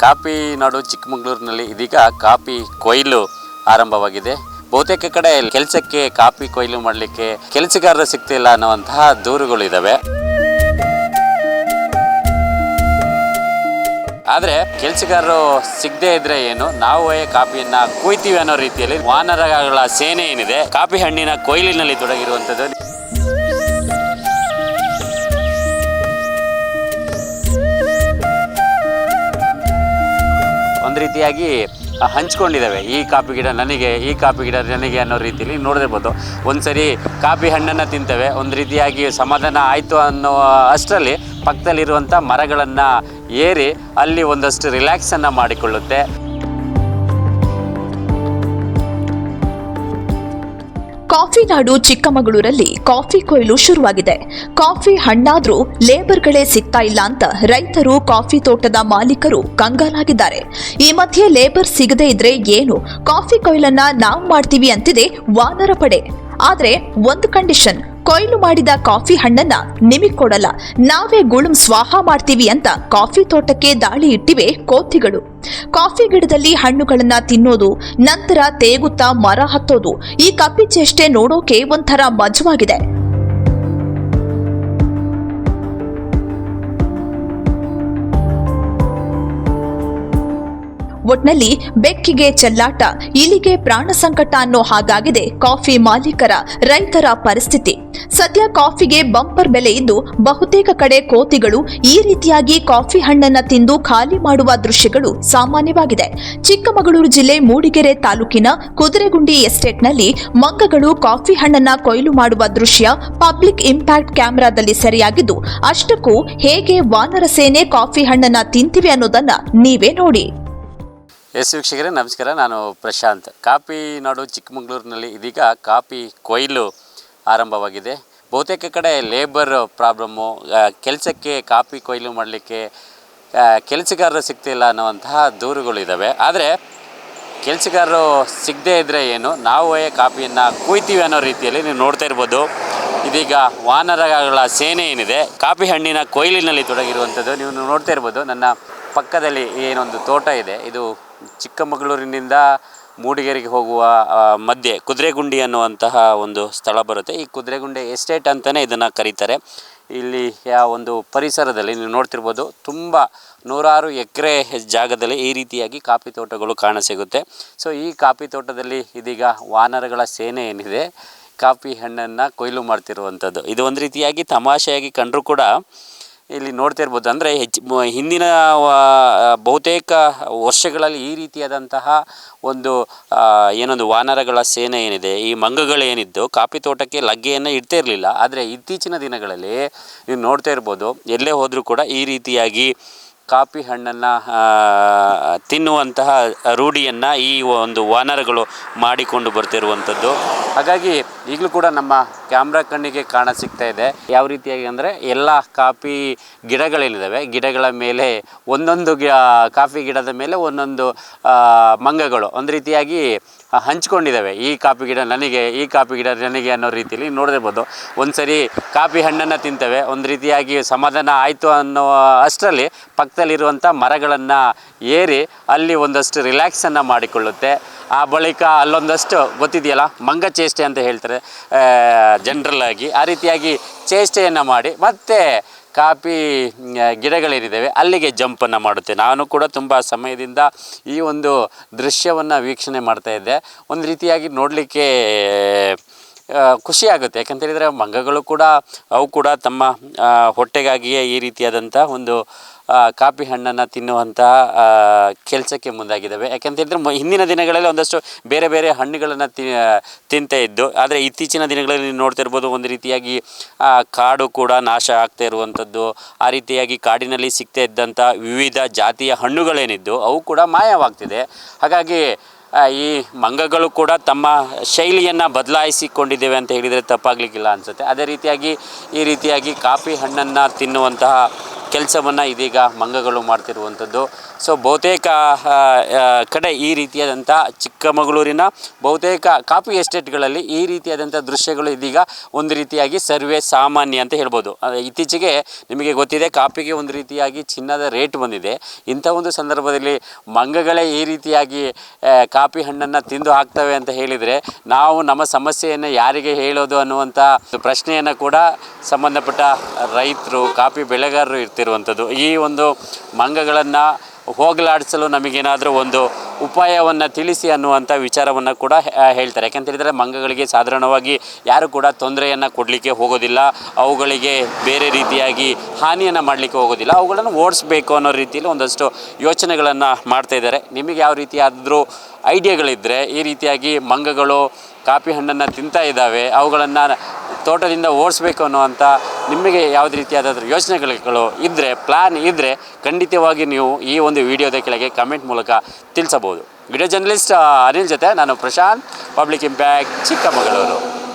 Coffee ನಾಡು ಚಿಕ್ಕಮಗಳೂರಿನಲ್ಲಿ ಇದೀಗ coffee ಕೊಯ್ಲು ಆರಂಭವಾಗಿದೆ. ಬಹುತೇಕ ಕಡೆ ಕೆಲಸಕ್ಕೆ ಕಾಫಿ ಕೊಯ್ಲು ಮಾಡಲಿಕ್ಕೆ ಕೆಲಸಗಾರರು ಸಿಗ್ತಿಲ್ಲ ಅನ್ನುವಂತಹ ದೂರುಗಳು ಆದರೆ ಕೆಲಸಗಾರರು ಸಿಗದೆ ಇದ್ರೆ ಏನು? ನಾವೇ ಕಾಫಿಯನ್ನ ಕುಯ್ತೀವಿ ಅನ್ನೋ ರೀತಿಯಲ್ಲಿ ವಾನರಗಳ ಸೇನೆ ಏನಿದೆ? ಕಾಫಿ ಹಣ್ಣಿನ ಕೊಯ್ಲಿನಲ್ಲಿ ತೊಡಗಿರುವಂಥದ್ದು ರೀತಿಯಾಗಿ ಹಂಚ್ಕೊಂಡಿದ್ದಾವೆ. ಈ ಕಾಪಿ ಗಿಡ ನನಗೆ, ಈ ಕಾಪಿ ಗಿಡ ನನಗೆ ಅನ್ನೋ ರೀತಿಯಲ್ಲಿ ನೋಡಿರ್ಬೋದು. ಒಂದ್ಸರಿ ಕಾಫಿ ಹಣ್ಣನ್ನು ತಿಂತೇವೆ. ಒಂದು ರೀತಿಯಾಗಿ ಸಮಾಧಾನ ಆಯಿತು ಅನ್ನೋ ಅಷ್ಟರಲ್ಲಿ ಪಕ್ಕದಲ್ಲಿರುವಂಥ ಮರಗಳನ್ನು ಏರಿ ಅಲ್ಲಿ ಒಂದಷ್ಟು ರಿಲ್ಯಾಕ್ಸನ್ನು ಮಾಡಿಕೊಳ್ಳುತ್ತೆ. ಕಾಫಿ ನಾಡು ಚಿಕ್ಕಮಗಳೂರಲ್ಲಿ ಕಾಫಿ ಕೊಯ್ಲು ಶುರುವಾಗಿದೆ. ಕಾಫಿ ಹಣ್ಣಾದ್ರೂ ಲೇಬರ್ಗಳೇ ಸಿಗ್ತಾ ಇಲ್ಲ ಅಂತ ರೈತರು ಕಾಫಿ ತೋಟದ ಮಾಲೀಕರು ಕಂಗಾಲಾಗಿದ್ದಾರೆ. ಈ ಮಧ್ಯೆ ಲೇಬರ್ ಸಿಗದೇ ಇದ್ರೆ ಏನು? ಕಾಫಿ ಕೊಯ್ಲನ್ನ ನಾವು ಮಾಡ್ತೀವಿ ಅಂತಿದೆ ವಾನರ ಪಡೆ. ಆದ್ರೆ ಒಂದು ಕಂಡೀಷನ್ ಕೊಯ್ಲು ಮಾಡಿದ ಕಾಫಿ ಹಣ್ಣನ್ನ ನಿಮಗ್ ಕೊಡಲ್ಲ. ನಾವೇ ಗುಳುಂ ಸ್ವಾಹ ಮಾಡ್ತೀವಿ ಅಂತ ಕಾಫಿ ತೋಟಕ್ಕೆ ದಾಳಿ ಇಟ್ಟಿವೆ ಕೋತಿಗಳು. ಕಾಫಿ ಗಿಡದಲ್ಲಿ ಹಣ್ಣುಗಳನ್ನ ತಿನ್ನೋದು, ನಂತರ ತೇಗುತ್ತಾ ಮರ ಹತ್ತೋದು, ಈ ಕಪ್ಪಿ ಚೇಷ್ಟೆ ನೋಡೋಕೆ ಒಂಥರ ಮಜವಾಗಿದೆ. ಒಟ್ನಲ್ಲಿ ಬೆಕ್ಕಿಗೆ ಚೆಲ್ಲಾಟ, ಇಲಿಗೆ ಪ್ರಾಣ ಸಂಕಟ ಅನ್ನೋ ಹಾಗಾಗಿದೆ ಕಾಫಿ ಮಾಲೀಕರ ರೈತರ ಪರಿಸ್ಥಿತಿ. ಸದ್ಯ ಕಾಫಿಗೆ ಬಂಪರ್ ಬೆಲೆ ಇದ್ದು ಬಹುತೇಕ ಕಡೆ ಕೋತಿಗಳು ಈ ರೀತಿಯಾಗಿ ಕಾಫಿ ಹಣ್ಣನ್ನ ತಿಂದು ಖಾಲಿ ಮಾಡುವ ದೃಶ್ಯಗಳು ಸಾಮಾನ್ಯವಾಗಿದೆ. ಚಿಕ್ಕಮಗಳೂರು ಜಿಲ್ಲೆ ಮೂಡಿಗೆರೆ ತಾಲೂಕಿನ ಕುದುರೆಗುಂಡಿ ಎಸ್ಟೇಟ್ನಲ್ಲಿ ಮಂಗಗಳು ಕಾಫಿ ಹಣ್ಣನ್ನ ಕೊಯ್ಲು ಮಾಡುವ ದೃಶ್ಯ ಪಬ್ಲಿಕ್ ಇಂಪ್ಯಾಕ್ಟ್ ಕ್ಯಾಮೆರಾದಲ್ಲಿ ಸೆರೆಯಾಗಿದ್ದು, ಅಷ್ಟಕ್ಕೂ ಹೇಗೆ ವಾನರ ಸೇನೆ ಕಾಫಿ ಹಣ್ಣನ್ನ ತಿಂತಿವೆ ಅನ್ನೋದನ್ನ ನೀವೇ ನೋಡಿ. ಎಸ್ ವೀಕ್ಷಕರೇ, ನಮಸ್ಕಾರ. ನಾನು ಪ್ರಶಾಂತ್. ಕಾಪಿ ನಾಡು ಚಿಕ್ಕಮಗಳೂರಿನಲ್ಲಿ ಇದೀಗ ಕಾಪಿ ಕೊಯ್ಲು ಆರಂಭವಾಗಿದೆ. ಬಹುತೇಕ ಕಡೆ ಲೇಬರ್ ಪ್ರಾಬ್ಲಮ್ಮು ಕೆಲಸಕ್ಕೆ ಕಾಪಿ ಕೊಯ್ಲು ಮಾಡಲಿಕ್ಕೆ ಕೆಲಸಗಾರರು ಸಿಗ್ತಿಲ್ಲ ಅನ್ನುವಂತಹ ದೂರುಗಳಿದ್ದಾವೆ ಆದರೆ, ಕೆಲಸಗಾರರು ಸಿಗದೇ ಇದ್ದರೆ ಏನು? ನಾವೇ ಕಾಪಿಯನ್ನು ಕುಯ್ತೀವಿ ಅನ್ನೋ ರೀತಿಯಲ್ಲಿ ನೀವು ನೋಡ್ತಾ ಇರ್ಬೋದು. ಇದೀಗ ವಾನರಗಳ ಸೇನೆ ಏನಿದೆ, ಕಾಪಿ ಹಣ್ಣಿನ ಕೊಯ್ಲಿನಲ್ಲಿ ತೊಡಗಿರುವಂಥದ್ದು ನೀವು ನೋಡ್ತಾ ಇರ್ಬೋದು. ನನ್ನ ಪಕ್ಕದಲ್ಲಿ ಏನೊಂದು ತೋಟ ಇದೆ. ಇದು ಚಿಕ್ಕಮಗಳೂರಿನಿಂದ ಮೂಡಿಗೆರೆಗೆ ಹೋಗುವ ಮಧ್ಯೆ ಕುದುರೆಗುಂಡಿ ಅನ್ನುವಂತಹ ಒಂದು ಸ್ಥಳ ಬರುತ್ತೆ. ಈ ಕುದುರೆಗುಂಡಿ ಎಸ್ಟೇಟ್ ಅಂತಲೇ ಇದನ್ನು ಕರೀತಾರೆ. ಇಲ್ಲಿ ಆ ಒಂದು ಪರಿಸರದಲ್ಲಿ ನೀವು ನೋಡ್ತಿರ್ಬೋದು ತುಂಬ ನೂರಾರು ಎಕರೆ ಜಾಗದಲ್ಲಿ ಈ ರೀತಿಯಾಗಿ ಕಾಫಿ ತೋಟಗಳು ಕಾಣಸಿಗುತ್ತೆ ಸೊ ಈ ಕಾಫಿ ತೋಟದಲ್ಲಿ ಇದೀಗ ವಾನರಗಳ ಸೇನೆ ಏನಿದೆ, ಕಾಫಿ ಹಣ್ಣನ್ನು ಕೊಯ್ಲು ಮಾಡ್ತಿರುವಂಥದ್ದು. ಇದು ಒಂದು ರೀತಿಯಾಗಿ ತಮಾಷೆಯಾಗಿ ಕಂಡರೂ ಕೂಡ ಇಲ್ಲಿ ನೋಡ್ತಾ ಇರ್ಬೋದು. ಅಂದರೆ ಹೆಚ್ಚು ಹಿಂದಿನ ಬಹುತೇಕ ವರ್ಷಗಳಲ್ಲಿ ಈ ರೀತಿಯಾದಂತಹ ಒಂದು ಏನೊಂದು ವಾನರಗಳ ಸೇನೆ ಏನಿದೆ, ಈ ಮಂಗಗಳೇನಿದ್ದು ಕಾಫಿ ತೋಟಕ್ಕೆ ಲಗ್ಗೆಯನ್ನು ಇಡ್ತಾ ಇರಲಿಲ್ಲ. ಆದರೆ ಇತ್ತೀಚಿನ ದಿನಗಳಲ್ಲಿ ನೀವು ನೋಡ್ತಾ ಇರ್ಬೋದು, ಎಲ್ಲೇ ಹೋದರೂ ಕೂಡ ಈ ರೀತಿಯಾಗಿ ಕಾಫಿ ಹಣ್ಣನ್ನು ತಿನ್ನುವಂತಹ ರೂಢಿಯನ್ನು ಈ ಒಂದು ವಾನರಗಳು ಮಾಡಿಕೊಂಡು ಬರ್ತಿರುವಂಥದ್ದು. ಹಾಗಾಗಿ ಈಗಲೂ ಕೂಡ ನಮ್ಮ ಕ್ಯಾಮ್ರಾ ಕಣ್ಣಿಗೆ ಕಾಣ ಸಿಗ್ತಾ ಇದೆ. ಯಾವ ರೀತಿಯಾಗಿ ಅಂದರೆ ಎಲ್ಲ ಕಾಫಿ ಗಿಡಗಳೇನಿದ್ದಾವೆ ಗಿಡಗಳ ಮೇಲೆ ಒಂದೊಂದು ಕಾಫಿ ಗಿಡದ ಮೇಲೆ ಒಂದೊಂದು ಮಂಗಗಳು ಒಂದು ರೀತಿಯಾಗಿ ಹಂಚ್ಕೊಂಡಿದ್ದಾವೆ. ಈ ಕಾಫಿ ಗಿಡ ನನಗೆ, ಈ ಕಾಫಿ ಗಿಡ ನನಗೆ ಅನ್ನೋ ರೀತಿಯಲ್ಲಿ ನೋಡಿರ್ಬೋದು. ಒಂದು ಸರಿ ಕಾಫಿ ಹಣ್ಣನ್ನು ತಿಂತವೆ. ಒಂದು ರೀತಿಯಾಗಿ ಸಮಾಧಾನ ಆಯಿತು ಅನ್ನೋ ಅಷ್ಟರಲ್ಲಿ ಪಕ್ಕದಲ್ಲಿರುವಂಥ ಮರಗಳನ್ನು ಏರಿ ಅಲ್ಲಿ ಒಂದಷ್ಟು ರಿಲ್ಯಾಕ್ಸನ್ನು ಮಾಡಿಕೊಳ್ಳುತ್ತೆ. ಆ ಬಳಿಕ ಅಲ್ಲೊಂದಷ್ಟು ಗೊತ್ತಿದೆಯಲ್ಲ ಮಂಗ ಚೇಷ್ಟೆ ಅಂತ ಹೇಳ್ತಾರೆ ಜನರಲ್ ಆಗಿ. ಆ ರೀತಿಯಾಗಿ ಚೇಷ್ಟೆಯನ್ನು ಮಾಡಿ, ಮತ್ತೆ ಕಾಫಿ ಗಿಡಗಳೇನಿದ್ದಾವೆ ಅಲ್ಲಿಗೆ ಜಂಪನ್ನು ಮಾಡುತ್ತೆ. ನಾನು ಕೂಡ ತುಂಬ ಸಮಯದಿಂದ ಈ ಒಂದು ದೃಶ್ಯವನ್ನು ವೀಕ್ಷಣೆ ಮಾಡ್ತಾ ಇದ್ದೆ. ಒಂದು ರೀತಿಯಾಗಿ ನೋಡಲಿಕ್ಕೆ ಖುಷಿಯಾಗುತ್ತೆ ಯಾಕಂತೇಳಿದರೆ ಮಂಗಗಳು ಕೂಡ, ಅವು ಕೂಡ ತಮ್ಮ ಹೊಟ್ಟೆಗಾಗಿಯೇ ಈ ರೀತಿಯಾದಂಥ ಒಂದು ಕಾಫಿ ಹಣ್ಣನ್ನು ತಿನ್ನುವಂತಹ ಕೆಲಸಕ್ಕೆ ಮುಂದಾಗಿದ್ದಾವೆ. ಯಾಕಂತ ಹೇಳಿದ್ರೆ ಮ- ಹಿಂದಿನ ದಿನಗಳಲ್ಲಿ ಒಂದಷ್ಟು ಬೇರೆ ಬೇರೆ ಹಣ್ಣುಗಳನ್ನು ತಿಂತಾ ಇದ್ದು, ಆದರೆ ಇತ್ತೀಚಿನ ದಿನಗಳಲ್ಲಿ ನೋಡ್ತಾ ಇರ್ಬೋದು ಒಂದು ರೀತಿಯಾಗಿ ಕಾಡು ಕೂಡ ನಾಶ ಆಗ್ತಾ ಇರುವಂಥದ್ದು ಆ ರೀತಿಯಾಗಿ ಕಾಡಿನಲ್ಲಿ ಸಿಗ್ತಾ ಇದ್ದಂಥ ವಿವಿಧ ಜಾತಿಯ ಹಣ್ಣುಗಳೇನಿದ್ದು, ಅವು ಕೂಡ ಮಾಯವಾಗ್ತಿದೆ. ಹಾಗಾಗಿ ಈ ಮಂಗಗಳು ಕೂಡ ತಮ್ಮ ಶೈಲಿಯನ್ನು ಬದಲಾಯಿಸಿಕೊಂಡಿದ್ದೇವೆ ಅಂತ ಹೇಳಿದರೆ ತಪ್ಪಾಗಲಿಕ್ಕಿಲ್ಲ ಅನಿಸುತ್ತೆ. ಅದೇ ರೀತಿಯಾಗಿ, ಈ ರೀತಿಯಾಗಿ ಕಾಫಿ ಹಣ್ಣನ್ನು ತಿನ್ನುವಂತಹ ಕೆಲಸವನ್ನು ಇದೀಗ ಮಂಗಗಳು ಮಾಡ್ತಿರುವಂಥದ್ದು. ಸೊ ಬಹುತೇಕ ಕಡೆ ಈ ರೀತಿಯಾದಂಥ ಚಿಕ್ಕಮಗಳೂರಿನ ಬಹುತೇಕ ಕಾಫಿ ಎಸ್ಟೇಟ್ಗಳಲ್ಲಿ ಈ ರೀತಿಯಾದಂಥ ದೃಶ್ಯಗಳು ಇದೀಗ ಒಂದು ರೀತಿಯಾಗಿ ಸರ್ವೇ ಸಾಮಾನ್ಯ ಅಂತ ಹೇಳ್ಬೋದು. ಇತ್ತೀಚೆಗೆ ನಿಮಗೆ ಗೊತ್ತಿದೆ, ಕಾಫಿಗೆ ಒಂದು ರೀತಿಯಾಗಿ ಚಿನ್ನದ ರೇಟ್ ಬಂದಿದೆ. ಇಂಥ ಒಂದು ಸಂದರ್ಭದಲ್ಲಿ ಮಂಗಗಳೇ ಈ ರೀತಿಯಾಗಿ ಕಾಫಿ ಹಣ್ಣನ್ನು ತಿಂದು ಹಾಕ್ತವೆ ಅಂತ ಹೇಳಿದರೆ ನಾವು ನಮ್ಮ ಸಮಸ್ಯೆಯನ್ನು ಯಾರಿಗೆ ಹೇಳೋದು ಅನ್ನುವಂಥ ಪ್ರಶ್ನೆಯನ್ನು ಕೂಡ ಸಂಬಂಧಪಟ್ಟ ರೈತರು, ಕಾಫಿ ಬೆಳೆಗಾರರು ಇರ್ತಿರುವಂಥದ್ದು ಈ ಒಂದು ಮಂಗಗಳನ್ನು ಹೋಗಲಾಡಿಸಲು ನಮಗೇನಾದರೂ ಒಂದು ಉಪಾಯವನ್ನು ತಿಳಿಸಿ ಅನ್ನುವಂಥ ವಿಚಾರವನ್ನು ಕೂಡ ಹೇಳ್ತಾರೆ. ಯಾಕಂತ ಹೇಳಿದರೆ ಮಂಗಗಳಿಗೆ ಸಾಧಾರಣವಾಗಿ ಯಾರು ಕೂಡ ತೊಂದರೆಯನ್ನು ಕೊಡಲಿಕ್ಕೆ ಹೋಗೋದಿಲ್ಲ. ಅವುಗಳಿಗೆ ಬೇರೆ ರೀತಿಯಾಗಿ ಹಾನಿಯನ್ನು ಮಾಡಲಿಕ್ಕೆ ಹೋಗೋದಿಲ್ಲ. ಅವುಗಳನ್ನು ಓಡಿಸ್ಬೇಕು ಅನ್ನೋ ರೀತಿಯಲ್ಲಿ ಒಂದಷ್ಟು ಯೋಚನೆಗಳನ್ನು ಮಾಡ್ತಾ ಇದ್ದಾರೆ. ನಿಮಗೆ ಯಾವ ರೀತಿಯಾದರೂ ಐಡಿಯಾಗಳಿದ್ದರೆ ಈ ರೀತಿಯಾಗಿ ಮಂಗಗಳು ಕಾಫಿ ಹಣ್ಣನ್ನು ತಿಂತಾ ಇದ್ದಾವೆ, ಅವುಗಳನ್ನು ತೋಟದಿಂದ ಓಡಿಸ್ಬೇಕು ಅನ್ನುವಂಥ ನಿಮಗೆ ಯಾವುದೇ ರೀತಿಯಾದ ಯೋಚನೆಗಳು ಇದ್ದರೆ ಪ್ಲ್ಯಾನ್ ಇದ್ದರೆ ಖಂಡಿತವಾಗಿ ನೀವು ಈ ಒಂದು ವಿಡಿಯೋದ ಕೆಳಗೆ ಕಮೆಂಟ್ ಮೂಲಕ ತಿಳಿಸಬಹುದು. ವಿಡಿಯೋ ಜರ್ನಲಿಸ್ಟ್ ಅನಿಲ್ ಜೊತೆ ನಾನು Prashant. Public impact Chikkamagaluru.